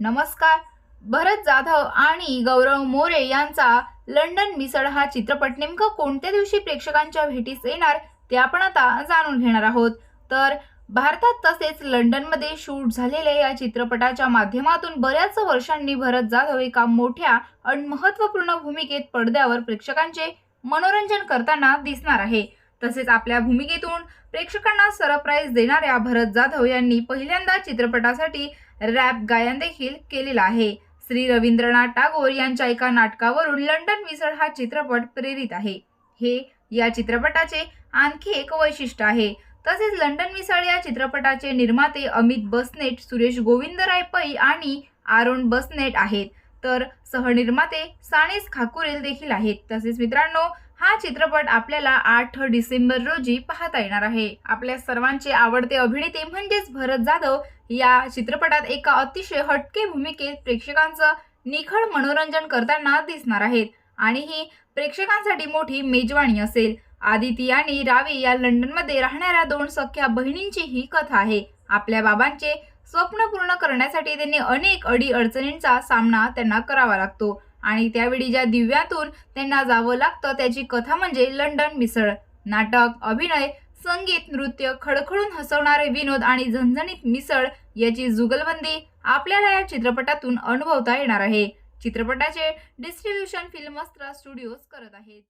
नमस्कार. भरत जाधव आणि गौरव मोरे यांचा लंडन मिसळ हा चित्रपट नेमकं कोणत्या दिवशी प्रेक्षकांच्या भेटीस येणार ते आपण आता जाणून घेणार आहोत. तर भारतात तसेच लंडनमध्ये शूट झालेल्या या चित्रपटाच्या माध्यमातून बऱ्याच वर्षांनी भरत जाधव एका मोठ्या आणि महत्त्वपूर्ण भूमिकेत पडद्यावर प्रेक्षकांचे मनोरंजन करताना दिसणार आहे. तसेच आपल्या भूमिकेतून प्रेक्षकांना सरप्राईज देणाऱ्या भरत जाधव यांनी पहिल्यांदा चित्रपटासाठी रॅप गायन देखील केलेला आहे. श्री रवींद्रनाथ टागोर यांच्या एका नाटकावरून लंडन मिसळ हा चित्रपट प्रेरित आहे. हे या चित्रपटाचे आणखी एक वैशिष्ट्य आहे. तसेच लंडन मिसळ या चित्रपटाचे निर्माते अमित बसनेट सुरेश गोविंदराय पै आणि आरोन बसनेट आहेत. तर सहनिर्माते सानेस खाकुरेल देखील आहेत. तसेच मित्रांनो हा चित्रपट आपल्याला आठ डिसेंबर रोजी पाहता येणार आहे. आपल्या सर्वांचे आवडते अभिनेते म्हणजेच भरत जाधव या चित्रपटात एका अतिशय हटके भूमिकेत प्रेक्षकांचं निखळ मनोरंजन करताना दिसणार आहेत. आणि ही प्रेक्षकांसाठी मोठी मेजवानी असेल. आदिती आणि रावी या लंडनमध्ये राहणाऱ्या दोन सख्या बहिणींची ही कथा आहे. आपल्या बाबांचे स्वप्न पूर्ण करण्यासाठी त्यांनी अनेक अडी अडचणींचा सामना त्यांना करावा लागतो. आणि त्यावेळी ज्या दिव्यातून त्यांना जावं लागतं त्याची कथा म्हणजे लंडन मिसळ. नाटक अभिनय संगीत नृत्य खडखडून हसवणारे विनोद आणि झणझणीत मिसळ याची जुगलबंदी आपल्याला या चित्रपटातून अनुभवता येणार आहे. चित्रपटाचे डिस्ट्रीब्युशन फिल्मस्त्रा स्टुडिओज करत आहेत.